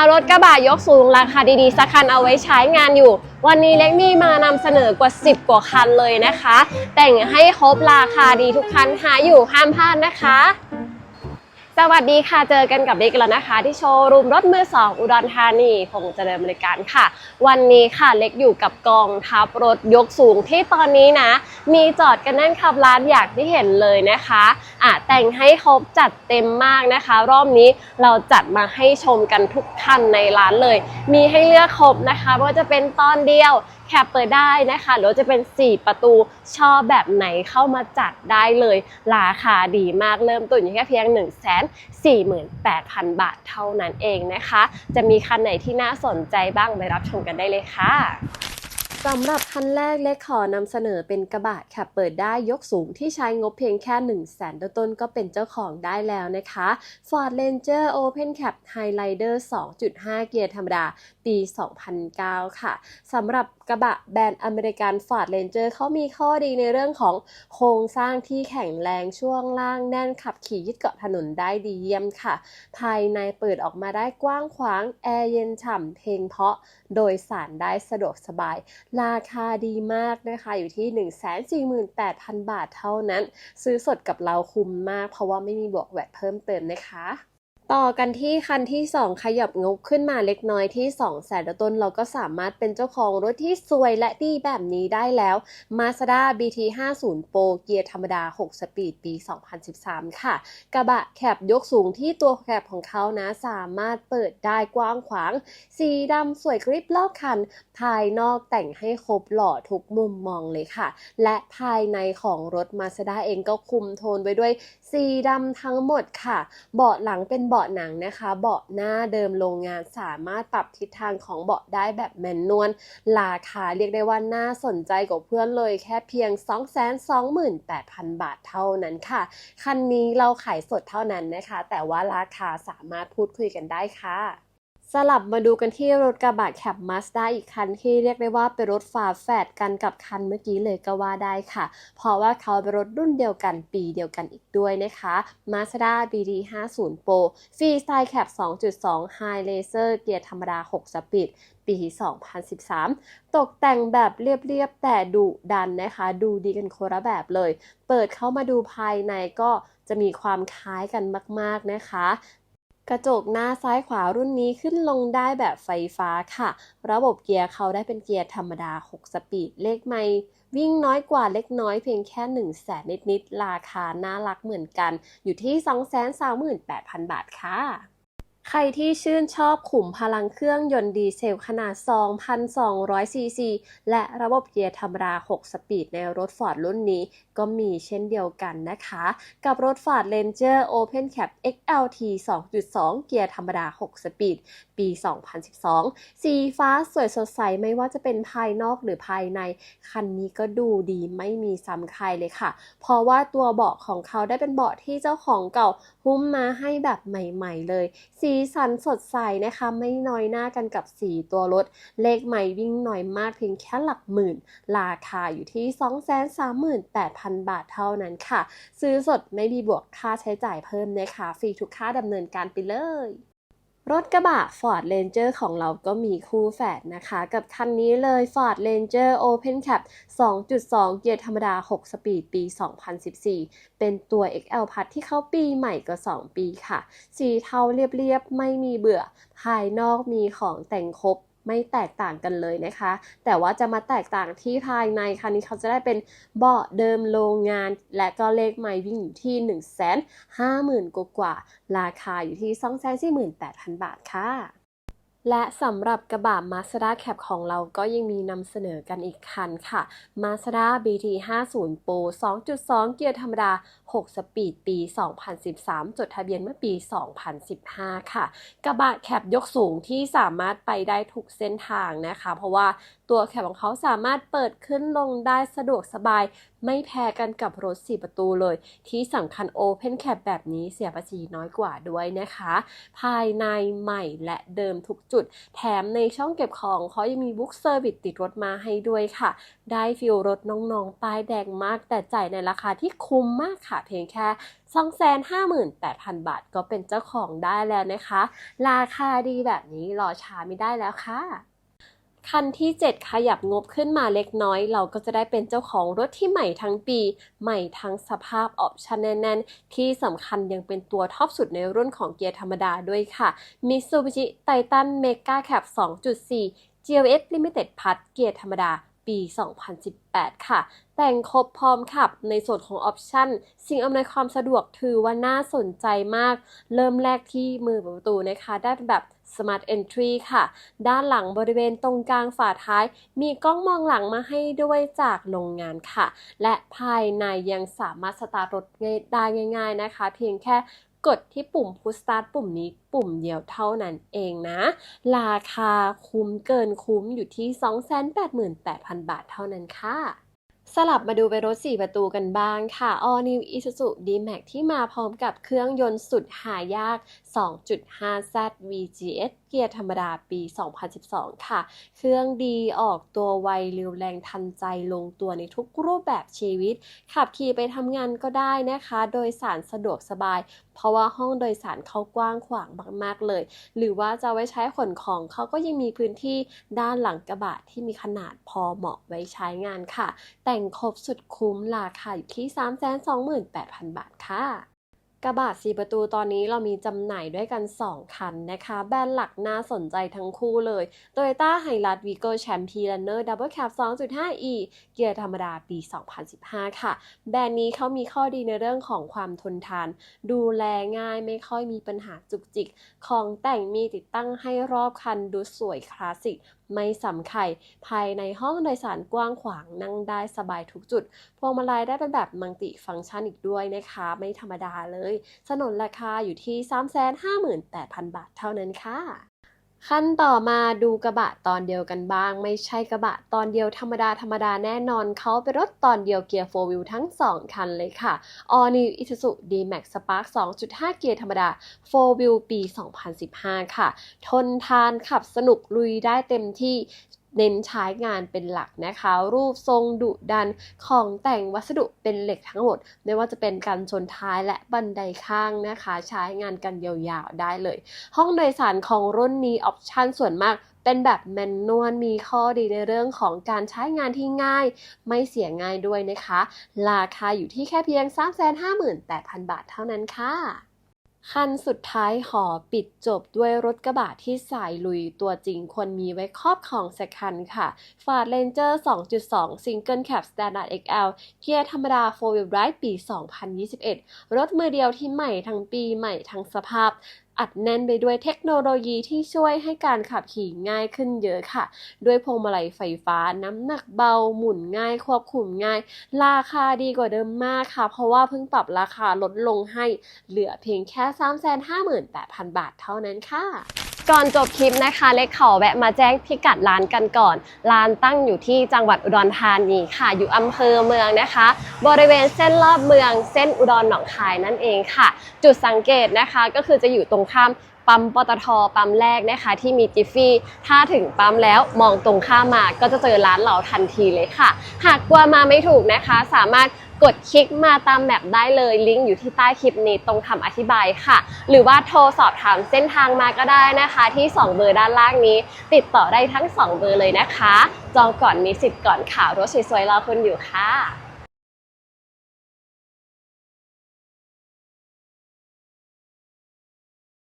ารถกระบะยกสูงราคาดีๆสักคันเอาไว้ใช้งานอยู่ วันนี้เล็กมี่มานำเสนอกว่า 10 กว่าคันเลยนะคะ แต่งให้ครบราคาดีทุกคันหาอยู่ห้ามพลาดนะคะ สวัสดีค่ะ เจอกันกับเล็กแล้วนะคะ ที่โชว์รูมรถมือสองอุดรธานีคงจะเดินบริการค่ะ วันนี้ค่ะเล็กอยู่กับกองทัพรถยกสูงที่ตอนนี้นะ มีจอดกันแน่นขับร้านอย่างที่เห็นเลยนะคะอะแต่งให้ครบจัดเต็มมากนะคะ รอบนี้เราจัดมาให้ชมกันทุกคันในร้านเลย มีให้เลือกครบนะคะไม่ว่าจะเป็นตอนเดียว แคปเปิดได้นะคะหรือจะเป็น 4 ประตูชอบแบบไหนเข้ามาจัดได้เลย ราคาดีมากเริ่มต้นอยู่แค่เพียง 1 4 8 0 0 0 บาทเท่านั้นเองนะคะ จะมีคันไหนที่น่าสนใจบ้างไปรับชมกันได้เลยค่ะสำหรับคันแรกเล็กขอนำเสนอเป็นกระบะแคปเปิดได้ยกสูงที่ใช้งบเพียงแค่ 1 0 0 0 0แสนต้นก็เป็นเจ้าของได้แล้วนะคะ Ford Ranger Open Cap Highlander 2.5 เกียร์ธรรมดา ปี 2009 ค่ะสำหรับ กระบะแบรนด์อเมริกัน Ford Ranger เขามีข้อดีในเรื่องของโครงสร้างที่แข็งแรงช่วงล่างแน่นขับขี่ยึดเกาะถนนได้ดีเยี่ยมค่ะ ภายในเปิดออกมาได้กว้างขวาง แอร์เย็นฉ่ำเพลงเพาะ โดยสารได้สะดวกสบาย ราคาดีมากนะคะอยู่ที่ 148,000 บาทเท่านั้น ซื้อสดกับเราคุ้มมาก เพราะว่าไม่มีบวกแวดเพิ่มเติมนะคะ ต่อกันที่คันที่ 2 ขยับงบขึ้นมาเล็กน้อยที่ 2 แสนต้น เราก็สามารถเป็นเจ้าของรถที่สวยและดีแบบนี้ได้แล้ว Mazda BT50 Pro เกียร์ธรรมดา 6 สปีดปี 2013 ค่ะ กระบะแคบยกสูงที่ตัวแคบของเขานะ สามารถเปิดได้กว้างขวาง สีดำสวยกริบรอบคัน ภายนอกแต่งให้ครบหล่อทุกมุมมองเลยค่ะ และภายในของรถ Mazda เองก็คุมโทนไว้ด้วย สีดำทั้งหมดค่ะ เบาะหลังเป็นเบาะหนังนะคะ เบาะหน้าเดิมโรงงานสามารถปรับทิศทางของเบาะได้แบบแมนนวลราคาเรียกได้ว่าน่าสนใจกว่าเพื่อนเลยแค่เพียง 228,000 บาทเท่านั้นค่ะ คันนี้เราขายสดเท่านั้นนะคะ แต่ว่าราคาสามารถพูดคุยกันได้ค่ะ สลับมาดูกันที่รถกระบะแคปมาสด้าอีกคันที่เรียกได้ว่าเป็นรถฝาแฝดกันกับคันเมื่อกี้เลยก็ว่าได้ค่ะ เพราะว่าเขาเป็นรถรุ่นเดียวกันปีเดียวกันอีกด้วยนะคะ Mazda BD50 Pro ฟรีสไตล์แคป2.2 High Laser เกียร์ธรรมดา 6 สปีดปี 2013 ตกแต่งแบบเรียบ ๆ แต่ดุดันนะคะ ดูดีกันคนละแบบเลย เปิดเข้ามาดูภายในก็จะมีความคล้ายกันมาก ๆ นะคะ กระจกหน้าซ้ายขวารุ่นนี้ขึ้นลงได้แบบไฟฟ้าค่ะ ระบบเกียร์เขาได้เป็นเกียร์ธรรมดา 6 สปีด เลขไม่วิ่งน้อยกว่าเล็กน้อยเพียงแค่ 1 0 0 0 0แสนนิดๆ ราคาน่ารักเหมือนกัน อยู่ที่ 238,000 บาทค่ะ ใครที่ชื่นชอบขุมพลังเครื่องยนต์ดีเซลขนาด 2,200 ซีซี และระบบเกียร์ธรรมดา 6 สปีดในรถ Ford รุ่นนี้ก็มีเช่นเดียวกันนะคะ กับรถ Ford Ranger Open Cap XLT 2.2 เกียร์ธรรมดา 6 สปีด ปี 2012 สีฟ้าสวยสดใสไม่ว่าจะเป็นภายนอกหรือภายใน คันนี้ก็ดูดีไม่มีซ้ำใครเลยค่ะ เพราะว่าตัวเบาะของเขาได้เป็นเบาะที่เจ้าของเก่าหุ้มมาให้แบบใหม่ ๆ เลยสีสันสดใสนะคะ ไม่น้อยหน้ากันกับสีตัวรถ เลขใหม่วิ่งหน่อยมากเพียงแค่หลักหมื่น ราคาอยู่ที่ 238,000 บาทเท่านั้นค่ะ ซื้อสดไม่มีบวกค่าใช้จ่ายเพิ่มนะคะ ฟรีทุกค่าดำเนินการไปเลย รถกระบะ Ford Ranger ของเราก็มีคู่แฝดนะคะ กับคันนี้เลย Ford Ranger Open Cap 2.2 เกียร์ธรรมดา 6 สปีด ปี 2014 เป็นตัว XL พัดที่เข้าปีใหม่ก็2ปีค่ะ สีเทาเรียบๆ ไม่มีเบื่อ ภายนอกมีของแต่งครบ ไม่แตกต่างกันเลยนะคะ แต่ว่าจะมาแตกต่างที่ภายในคันนี้เขาจะได้เป็นเบาะเดิมโรงงาน และก็เลขไม้วิ่งอยู่ที่ 1 5 0 0 0 0กว่ากว่า ราคาอยู่ที่ 248,000 บาทค่ะและสำหรับกระบะ Mazda Cap ของเราก็ยังมีนำเสนอกันอีกคันค่ะ Mazda BT50 Pro 2.2 เกียร์ธรรมดา 6 สปีดปี 2013 จดทะเบียนเมื่อปี 2015 ค่ะ กระบะแคปยกสูงที่สามารถไปได้ทุกเส้นทางนะคะ เพราะว่าตัวแคปของเขาสามารถเปิดขึ้นลงได้สะดวกสบาย ไม่แพ้กันกับรถ 4 ประตูเลย ที่สำคัญ Open Cap แบบนี้เสียภาษีน้อยกว่าด้วยนะคะ ภายในใหม่และเดิมทุกจุด แถมในช่องเก็บของเขายังมีบุ๊กเซอร์วิสติดรถมาให้ด้วยค่ะ ได้ฟิลรถน้องๆ ป้ายแดงมาก แต่จ่ายในราคาที่คุ้มมากค่ะเพียงแค่ 258,000 บาทก็เป็นเจ้าของได้แล้วนะคะ ราคาดีแบบนี้รอช้าไม่ได้แล้วค่ะคันที่ 7 ขยับงบขึ้นมาเล็กน้อย เราก็จะได้เป็นเจ้าของรถที่ใหม่ทั้งปี ใหม่ทั้งสภาพออปชั่นแน่นๆ ที่สำคัญยังเป็นตัวท็อปสุดในรุ่นของเกียร์ธรรมดาด้วยค่ะ Mitsubishi Titan Mega Cab 2.4 GLS Limited Plus เกียร์ธรรมดา ปี 2018 ค่ะ แต่งครบพร้อมขับในส่วนของออปชันสิ่งอำนวยความสะดวกถือว่าน่าสนใจมาก เริ่มแรกที่มือประตูนะคะ ได้เป็นแบบ Smart Entry ค่ะ ด้านหลังบริเวณตรงกลางฝาท้าย มีกล้องมองหลังมาให้ด้วยจากโรงงานค่ะ และภายในยังสามารถสตาร์ทรถได้ง่าย ๆนะคะ เพียงแค่ กดที่ปุ่ม Push Start ปุ่มนี้ปุ่มเดียวเท่านั้นเองนะ ราคาคุ้มเกินคุ้มอยู่ที่ 288,000 บาทเท่านั้นค่ะสลับมาดูไปรถ 4 ประตูกันบ้างค่ะ All New Isuzu D-Max ที่มาพร้อมกับเครื่องยนต์สุดหายาก 2.5Z VGS เกียร์ธรรมดาปี 2012 ค่ะ เครื่องดีออกตัวไวเร็วแรงทันใจลงตัวในทุกรูปแบบชีวิต ขับขี่ไปทำงานก็ได้นะคะ โดยสารสะดวกสบาย เพราะว่าห้องโดยสารเขากว้างขวางมาก ๆ เลย หรือว่าจะไว้ใช้ขนของเขาก็ยังมีพื้นที่ด้านหลังกระบะที่มีขนาดพอเหมาะไว้ใช้งานค่ะ แต่งครบสุดคุ้มราคาอยู่ที่ 328,000 บาทค่ะ กระบะ4ประตูตอนนี้เรามีจำหน่ายด้วยกัน 2 คันนะคะ แบรนด์หลักน่าสนใจทั้งคู่เลย Toyota Hilux Vigo Champion Runner Double Cab 2.5e เกียร์ธรรมดาปี 2015 ค่ะ แบรนด์นี้เขามีข้อดีในเรื่องของความทนทาน ดูแลง่ายไม่ค่อยมีปัญหาจุกจิก ของแต่งมีติดตั้งให้รอบคันดูสวยคลาสสิก ไม่สำไข่ภายในห้องโดยสารกว้างขวางนั่งได้สบายทุกจุด พวงมาลัยได้เป็นแบบมัลติฟังก์ชันอีกด้วยนะคะ ไม่ธรรมดาเลย สนนราคาอยู่ที่ 358,000 บาทเท่านั้นค่ะ ขั้นต่อมาดูกระบะตอนเดียวกันบ้าง ไม่ใช่กระบะตอนเดียวธรรมดาธรรมดาแน่นอนเขาเป็นรถตอนเดียวเกียร์ 4 wheel ทั้ง 2 คันเลยค่ะ All New Isuzu D-Max Spark 2.5 เกียร์ธรรมดา 4 wheel ปี 2015 ค่ะ ทนทานขับสนุกลุยได้เต็มที่ เน้นใช้งานเป็นหลักนะคะ รูปทรงดุดันของแต่งวัสดุเป็นเหล็กทั้งหมด ไม่ว่าจะเป็นการชนท้ายและบันไดข้างนะคะ ใช้งานกันยาวๆได้เลย ห้องโดยสารของรุ่นนี้ออปชันส่วนมากเป็นแบบแมนนวลมีข้อดีในเรื่องของการใช้งานที่ง่าย ไม่เสียง่ายด้วยนะคะ ราคาอยู่ที่แค่เพียง 358,000 บาทเท่านั้นค่ะ คันสุดท้ายหอปิดจบด้วยรถกระบะที่สายลุยตัวจริงควรมีไว้ครอบของสักคันค่ะ Ford Ranger 2.2 Single Cab Standard XL เกียร์ธรรมดา 4 Wheel Drive ปี 2021 รถมือเดียวที่ใหม่ทั้งปีใหม่ทั้งสภาพ อัดแน่นไปด้วยเทคโนโลยีที่ช่วยให้การขับขี่ง่ายขึ้นเยอะค่ะ ด้วยพวงมาลัยไฟฟ้าน้ำหนักเบาหมุนง่ายควบคุมง่าย ราคาดีกว่าเดิมมากค่ะ เพราะว่าเพิ่งปรับราคาลดลงให้เหลือเพียงแค่ 358,000 บาทเท่านั้นค่ะ ก่อนจบคลิปนะคะ เล็กขอแวะมาแจ้งพิกัดร้านกันก่อน ร้านตั้งอยู่ที่จังหวัดอุดรธานีค่ะ อยู่อำเภอเมืองนะคะ บริเวณเส้นรอบเมือง เส้นอุดรหนองคายนั่นเองค่ะ จุดสังเกตนะคะก็คือจะอยู่ตรงข้ามปั๊มปตทปั๊มแรกนะคะที่มีจิฟฟี่ ถ้าถึงปั๊มแล้วมองตรงข้ามมาก็จะเจอร้านเราทันทีเลยค่ะ หากกลัวมาไม่ถูกนะคะ สามารถ กดคลิกมาตามแมปได้เลยลิงก์อยู่ที่ใต้คลิปนี้ตรงคำอธิบายค่ะ หรือว่าโทรสอบถามเส้นทางมาก็ได้นะคะ ที่ 2 เบอร์ด้านล่างนี้ ติดต่อได้ทั้ง 2 เบอร์เลยนะคะ จองก่อนมีสิทธิ์ก่อนข่าวรถสวยๆรอคุณอยู่ค่ะ